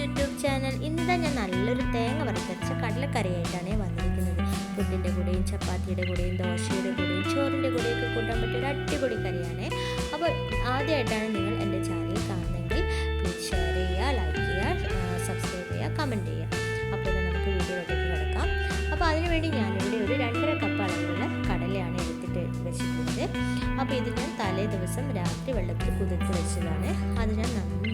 YouTube channel ഇന്നിതാ ഞാൻ നല്ലൊരു തേങ്ങ വറുത്തരച്ച കടലക്കറിയായിട്ടാണ് വന്നിരിക്കുന്നത്. പുട്ടിന്റെ കൂടെയും ചപ്പാത്തിയുടെ കൂടെയും ദോശയുടെ കൂടെയും ചോറിന്റെ കൂടെയൊക്കെ കൂട്ടാൻ പറ്റിയ ഒരു അടിപൊളി കറിയാണ്. അപ്പോൾ ആദ്യമായിട്ടാണ് നിങ്ങൾ എന്റെ ചാനൽ കാണുന്നതെങ്കിൽ പ്ലീസ് ഷെയർ ചെയ്യുക ലൈക്ക് ചെയ്യുക സബ്സ്ക്രൈബ് ചെയ്യുക കമന്റ് ചെയ്യുക. അപ്പോൾ നമുക്ക് വീഡിയോയിലേക്ക് കിടക്കാം. അപ്പോൾ അതിനുവേണ്ടി ഞാനിവിടെ ഒരു രണ്ടര കപ്പ് അളവിലുള്ള കടലയാണ് എടുത്തിട്ട് വെച്ചിട്ടുള്ളത് അപ്പോൾ ഇത് ഞാൻ തലേ ദിവസം രാത്രി വെള്ളത്തിൽ കുതിർത്ത് വെച്ചതാണ്. അത് ഞാൻ നന്നായിട്ട്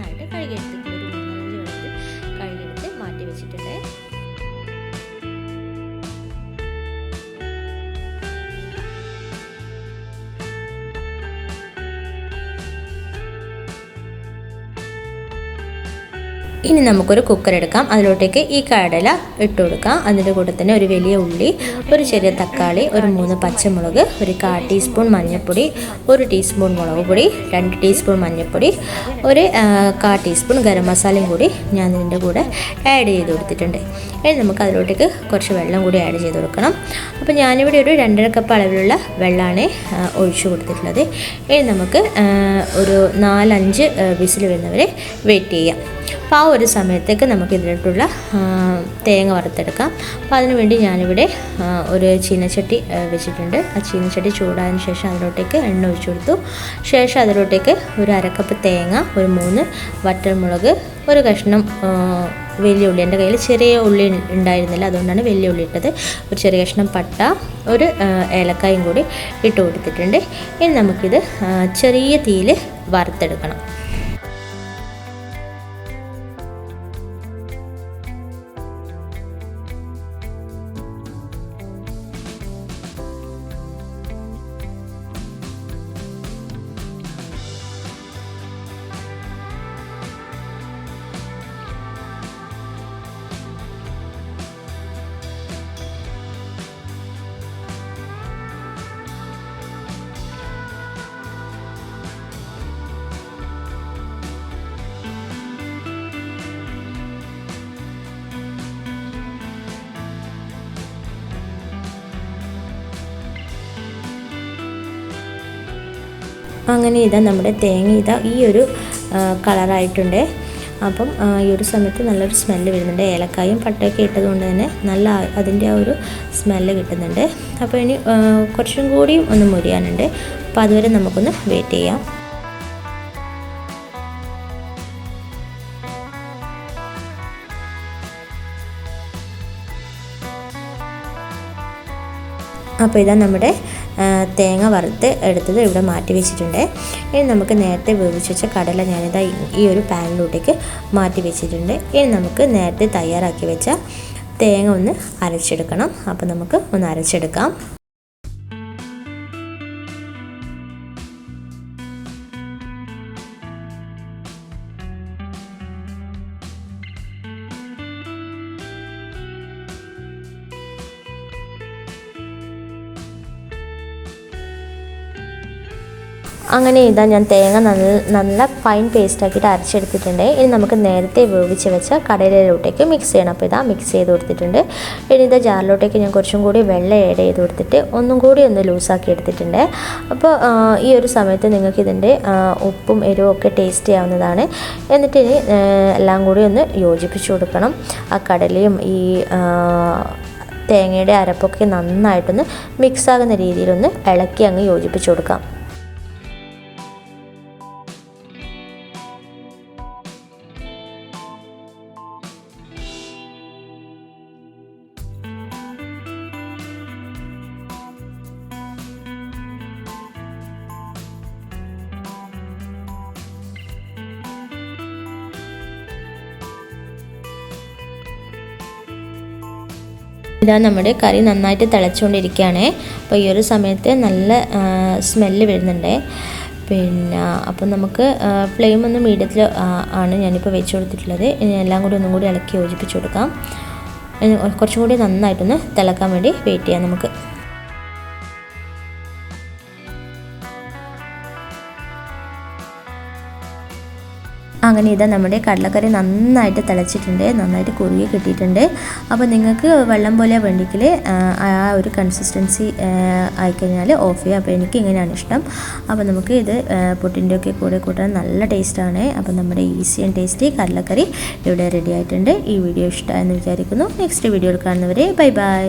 ഇനി നമുക്കൊരു കുക്കർ എടുക്കാം. അതിലോട്ടേക്ക് ഈ കടല ഇട്ട് കൊടുക്കാം. അതിന്റെ കൂടെ തന്നെ ഒരു വലിയ ഉള്ളി ഒരു ചെറിയ തക്കാളി ഒരു മൂന്ന് പച്ചമുളക് ഒരു കാ ടീസ്പൂൺ മഞ്ഞൾപ്പൊടി ഒരു ടീസ്പൂൺ മുളക് പൊടി രണ്ട് ടീസ്പൂൺ മഞ്ഞൾപ്പൊടി ഒരു കാ ടീസ്പൂൺ ഗരം മസാലയും കൂടി ഞാൻ ഇതിന്റെ കൂടെ ആഡ് ചെയ്ത് കൊടുത്തിട്ടുണ്ട്. ഇനി നമുക്ക് അതിലോട്ടേക്ക് കുറച്ച് വെള്ളം കൂടി ആഡ് ചെയ്ത് കൊടുക്കണം. അപ്പോൾ ഞാനിവിടെ ഒരു രണ്ടര കപ്പ് അളവിലുള്ള വെള്ളമാണ് ഒഴിച്ചു കൊടുത്തിട്ടുള്ളത്. ഇനി നമുക്ക് ഒരു നാലഞ്ച് വിസിൽ വരുന്നവരെ വെയിറ്റ് ചെയ്യാം. അപ്പോൾ ആ ഒരു സമയത്തേക്ക് നമുക്ക് ഇതിലോട്ടുള്ള തേങ്ങ വറുത്തെടുക്കാം. അപ്പോൾ അതിനുവേണ്ടി ഞാനിവിടെ ഒരു ചീനച്ചട്ടി വെച്ചിട്ടുണ്ട്. ആ ചീനച്ചട്ടി ചൂടായതിനു ശേഷം അതിലോട്ടേക്ക് എണ്ണ ഒഴിച്ചു കൊടുത്തു. ശേഷം അതിലോട്ടേക്ക് ഒരു അരക്കപ്പ് തേങ്ങ ഒരു മൂന്ന് വറ്റൽമുളക് ഒരു കഷ്ണം വലിയ ഉള്ളി. എന്റെ കയ്യിൽ ചെറിയ ഉള്ളി ഉണ്ടായിരുന്നില്ല. അതുകൊണ്ടാണ് വലിയ ഉള്ളി ഇട്ടത്. ഒരു ചെറിയ കഷ്ണം പട്ട ഒരു ഏലക്കായും കൂടി ഇട്ട് കൊടുത്തിട്ടുണ്ട്. ഇനി നമുക്കിത് ചെറിയ തീയിൽ വറുത്തെടുക്കണം. അങ്ങനെ ഇതാ നമ്മുടെ തേങ്ങ ഇതാ ഈ ഒരു കളറായിട്ടുണ്ട്. അപ്പം ഈ ഒരു സമയത്ത് നല്ലൊരു സ്മെല്ല് വരുന്നുണ്ട്. ഏലക്കായും പട്ടയൊക്കെ ഇട്ടത് കൊണ്ട് തന്നെ നല്ല അതിന്റെ ആ ഒരു സ്മെല്ല് കിട്ടുന്നുണ്ട്. അപ്പോൾ ഇനി കുറച്ചും കൂടിയും ഒന്ന് മുരിയാനുണ്ട്. അപ്പോൾ അതുവരെ നമുക്കൊന്ന് വെയിറ്റ് ചെയ്യാം. അപ്പോൾ ഇതാ നമ്മുടെ തേങ്ങ വറുത്ത് എടുത്തത് ഇവിടെ മാറ്റി വെച്ചിട്ടുണ്ട്. ഇനി നമുക്ക് നേരത്തെ വേവിച്ച് വെച്ച കടല ഞാനിതാ ഈ- ഒരു പാനിലോട്ടേക്ക് മാറ്റി വെച്ചിട്ടുണ്ട്. ഇനി നമുക്ക് നേരത്തെ തയ്യാറാക്കി വെച്ച തേങ്ങ ഒന്ന് അരച്ചെടുക്കണം. അപ്പോൾ നമുക്ക് ഒന്ന് അരച്ചെടുക്കാം. അങ്ങനെ ഇതാ ഞാൻ തേങ്ങ നല്ല നല്ല ഫൈൻ പേസ്റ്റ് ആക്കിയിട്ട് അരച്ചെടുത്തിട്ടുണ്ട്. ഇനി നമുക്ക് നേരത്തെ വേവിച്ച് വെച്ച കടയിലോട്ടേക്ക് മിക്സ് ചെയ്യണം. അപ്പോൾ ഇതാ മിക്സ് ചെയ്ത് കൊടുത്തിട്ടുണ്ട്. ഇനി ഇതാ ജാറിലോട്ടേക്ക് ഞാൻ കുറച്ചും കൂടി വെള്ളം ആഡ് ചെയ്ത് കൊടുത്തിട്ട് ഒന്നും കൂടി ഒന്ന് ലൂസാക്കി എടുത്തിട്ടുണ്ട്. അപ്പോൾ ഈ ഒരു സമയത്ത് നിങ്ങൾക്ക് ഇതിന്റെ ഉപ്പും എരിവും ഒക്കെ ടേസ്റ്റ് ചെയ്യാവുന്നതാണ്. എന്നിട്ട് ഇനി എല്ലാം കൂടി ഒന്ന് യോജിപ്പിച്ചു കൊടുക്കണം. ആ കടലയും ഈ തേങ്ങയുടെ അരപ്പൊക്കെ നന്നായിട്ടൊന്ന് മിക്സാകുന്ന രീതിയിലൊന്ന് ഇളക്കി അങ്ങ് യോജിപ്പിച്ചു കൊടുക്കാം. ഇതാ നമ്മുടെ കറി നന്നായിട്ട് തിളച്ചുകൊണ്ടിരിക്കുകയാണ്. അപ്പോൾ ഈ ഒരു സമയത്ത് നല്ല സ്മെല്ല് വരുന്നുണ്ട്. പിന്നെ അപ്പം നമുക്ക് ഫ്ലെയിം ഒന്ന് മീഡിയത്തിൽ ആണ് ഞാനിപ്പോൾ വെച്ച് കൊടുത്തിട്ടുള്ളത്. എല്ലാം കൂടി ഒന്നും കൂടി ഇളക്കി യോജിപ്പിച്ച് കൊടുക്കാം. കുറച്ചും കൂടി നന്നായിട്ടൊന്ന് തിളക്കാൻ വേണ്ടി വെയിറ്റ് ചെയ്യാം നമുക്ക്. അങ്ങനെ ഇതാ നമ്മുടെ കടലക്കറി നന്നായിട്ട് തിളച്ചിട്ടുണ്ട് നന്നായിട്ട് കുറുകി കിട്ടിയിട്ടുണ്ട്. അപ്പോൾ നിങ്ങൾക്ക് വെള്ളം പോലെ വേണ്ടിക്കിൽ ആ ഒരു കൺസിസ്റ്റൻസി ആയിക്കഴിഞ്ഞാൽ ഓഫ് ചെയ്യുക അപ്പോൾ എനിക്ക് ഇങ്ങനെയാണ് ഇഷ്ടം. അപ്പോൾ നമുക്ക് ഇത് പുട്ടിന്റെ ഒക്കെ കൂടെ കൂട്ടാൻ നല്ല ടേസ്റ്റാണ് അപ്പോൾ നമ്മുടെ ഈസി ആൻഡ് ടേസ്റ്റി കടലക്കറി ഇവിടെ റെഡി ആയിട്ടുണ്ട്. ഈ വീഡിയോ ഇഷ്ടമായെന്ന് വിചാരിക്കുന്നു. നെക്സ്റ്റ് വീഡിയോയിൽ കാണുന്നവരെ ബൈ ബൈ